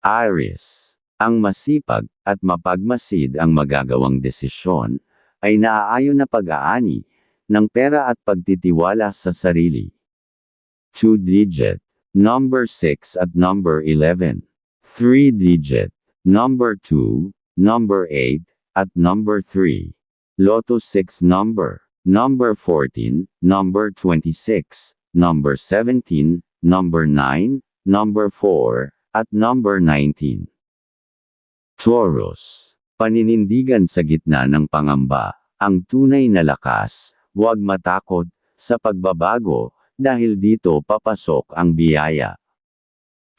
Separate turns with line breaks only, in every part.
Aries. Ang masipag at mapagmasid ang magagawang desisyon ay naaayon na pag-aani ng pera at pagtitiwala sa sarili. Two-digit, number 6 at number 11. Three-digit, number 2, number 8, at number 3. Lotto 6 number, number 14, number 26, number 17, number 9, number 4, at number 19. Taurus. Paninindigan sa gitna ng pangamba, ang tunay na lakas, huwag matakot, sa pagbabago, dahil dito papasok ang biyaya.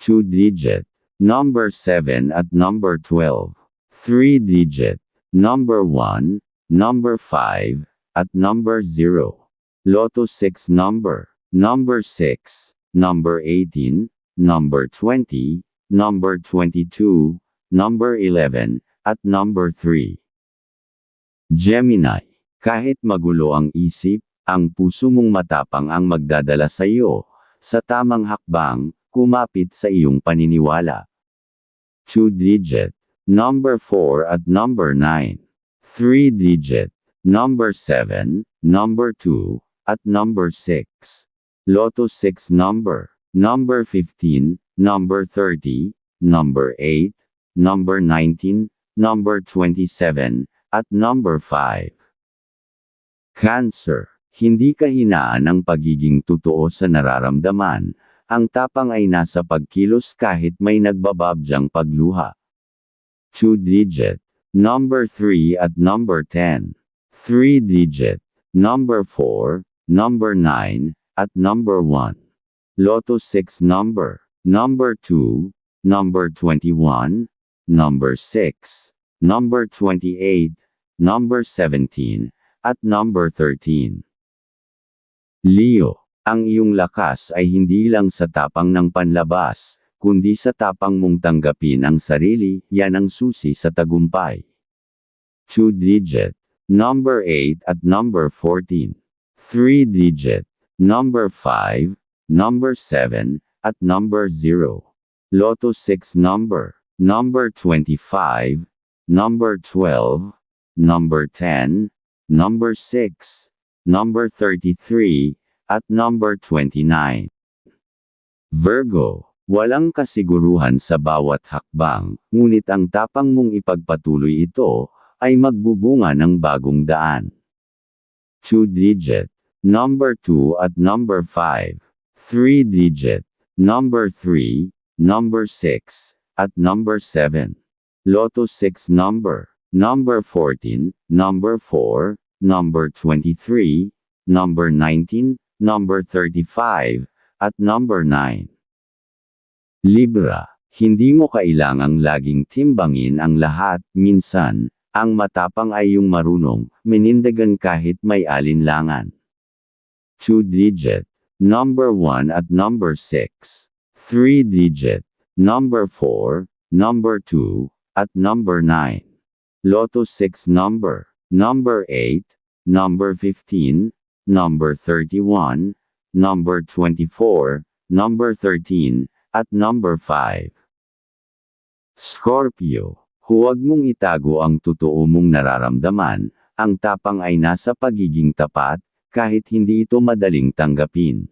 Two-digit, number 7 at number 12. Three-digit, number 1, number 5, at number 0. Lotto 6 number, number 6, number 18, number 20, number 22, number 11, at number 3. Gemini, kahit magulo ang isip, ang puso mong matapang ang magdadala sa iyo, sa tamang hakbang, kumapit sa iyong paniniwala. Two-digit, number 4 at number 9. Three-digit, number 7, number 2, at number 6. Lotto 6 number, number 15, number 30, number 8, number 19, number 27, at number 5. Cancer. Hindi kahinaan ang pagiging totoo sa nararamdaman, ang tapang ay nasa pagkilos kahit may nagbababyang pagluha. Two-digit, number 3 at number 10. Three-digit, number 4, number 9, at number 1. Lotto 6 number, number 2, number 21, number 6, number 28, number 17, at number 13. Leo, ang iyong lakas ay hindi lang sa tapang ng panlabas, kundi sa tapang mong tanggapin ang sarili, yan ang susi sa tagumpay. Two-digit, number 8 at number 14. Three-digit, number 5, number 7, at number 0. Lotto 6 number, number 25, number 12, number 10, number 6, number 33, at number 29. Virgo, walang kasiguruhan sa bawat hakbang, ngunit ang tapang mong ipagpatuloy ito, ay magbubunga ng bagong daan. Two-digit, number 2 at number 5. Three-digit, number 3, number 6, at number 7. Lotto 6 number, number 14, number 4, number 23, number 19, number 35, at number 9. Libra, hindi mo kailangang laging timbangin ang lahat, minsan, ang matapang ay yung marunong, menindagan kahit may alinlangan. Two-digit, number 1 at number 6. Three-digit, number 4, number 2, at number 9. Lotto 6 number, number 8, number 15, number 31, number 24, number 13, at number 5. Scorpio, huwag mong itago ang totoo mong nararamdaman, ang tapang ay nasa pagiging tapat, kahit hindi ito madaling tanggapin.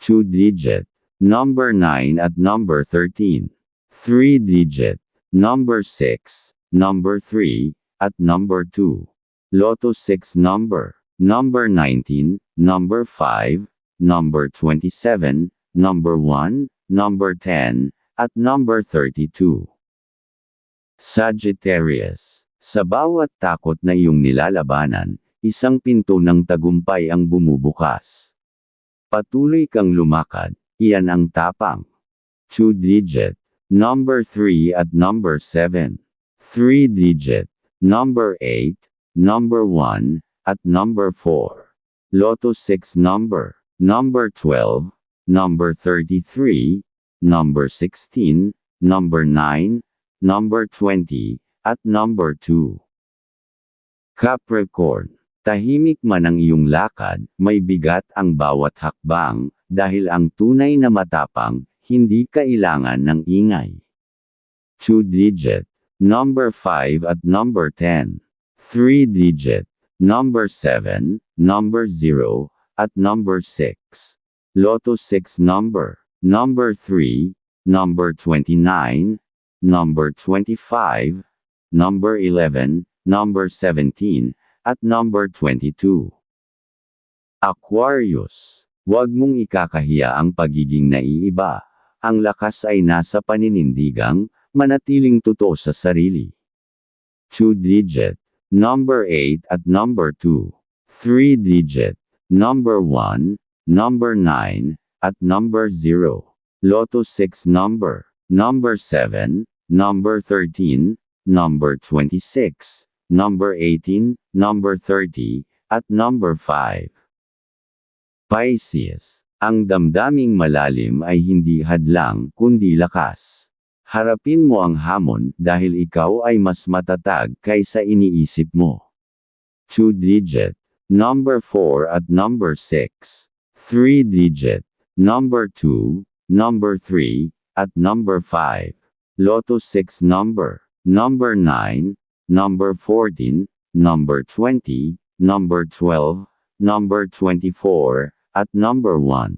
Two-digit, number 9 at number 13. Three-digit, number 6, number 3, at number 2. Lotto 6 number, number 19, number 5, number 27, number 1, number 10, at number 32. Sagittarius, sa bawat takot na iyong nilalabanan, isang pinto ng tagumpay ang bumubukas. Patuloy kang lumakad, iyan ang tapang. Two-digit, number 3 at number 7. Three-digit, number 8, number 1, at number 4. Lotto 6 number, number 12, number 33, number 16, number 9, number 20, at number 2. Capricorn, tahimik man ang iyong lakad, may bigat ang bawat hakbang, dahil ang tunay na matapang, hindi kailangan ng ingay. 2-digit, number 5 at number 10. 3-digit, number 7, number 0, at number 6. Lotto 6 number, number 3, number 29, number 25, number 11, number 17, at number 22. Aquarius. Huwag mong ikakahiya ang pagiging naiiba. Ang lakas ay nasa paninindigang, manatiling totoo sa sarili. 2-digit, number 8 at number 2. 3-digit, number 1, number 9, at number 0. Lotto 6 number, number 7, number 13, number 26, number 18, number 30, at number 5. Pisces. Ang damdaming malalim ay hindi hadlang kundi lakas. Harapin mo ang hamon dahil ikaw ay mas matatag kaysa iniisip mo. 2-digit, number 4 at number 6. 3-digit, number 2, number 3, at number 5. Lotto 6 number, number 9, number 14, number 20, number 12, number 24, at number 1.